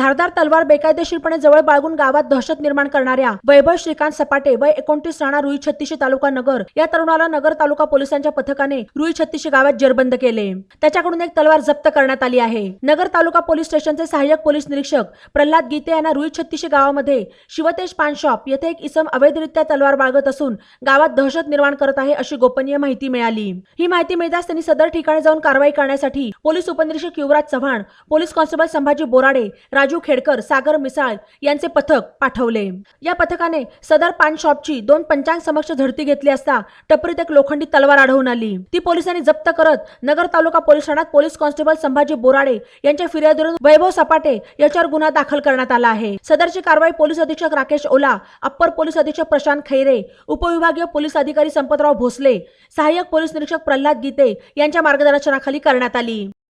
धारदार तलवार बेकायदेशीरपणे जवळ बाळगून गावात दहशत निर्माण करणाऱ्या वैभव श्रीकांत सपाटे वय एकोणतीस राणा रुई छत्तीशी तालुका नगर या तरुणाला नगर तालुका पोलिसांच्या पथकाने रुई छत्तीशी गावात जेरबंद केले. त्याच्याकडून एक तलवार जप्त करण्यात आली आहे. नगर तालुका पोलीस स्टेशनचे सहाय्यक पोलीस निरीक्षक प्रल्हाद गीते यांना रुई छत्तीशी गावामध्ये शिवतेज पान शॉप येथे एक इसम अवैधरित्या तलवार बाळगत असून गावात दहशत निर्माण करत आहे अशी गोपनीय माहिती मिळाली. ही माहिती मिळताच त्यांनी सदर ठिकाणी जाऊन कारवाई करण्यासाठी पोलीस उपनिरीक्षक युवराज चव्हाण पोलीस कॉन्स्टेबल संभाजी बोराडे राजू खेडकर सागर मिसाळ यांचे पथक पाठवले. या पथकाने सदर पान शॉपची दोन पंचांग समक्ष झडती घेतली असता टपरीत एक लोखंडी तलवार आढळून आली. ती पोलिसांनी जप्त करत नगर तालुका पोलीस ठाण्यात पोलीस कॉन्स्टेबल संभाजी बोराडे यांच्या फिर्यादीवरून वैभव सपाटे याच्यावर गुन्हा दाखल करण्यात आला आहे. सदरची कारवाई पोलीस अधीक्षक राकेश ओला अप्पर पोलीस अधीक्षक प्रशांत खैरे उपविभागीय पोलीस अधिकारी संपतराव भोसले सहाय्यक पोलीस निरीक्षक प्रल्हाद गीते यांच्या मार्गदर्शनाखाली करण्यात आली.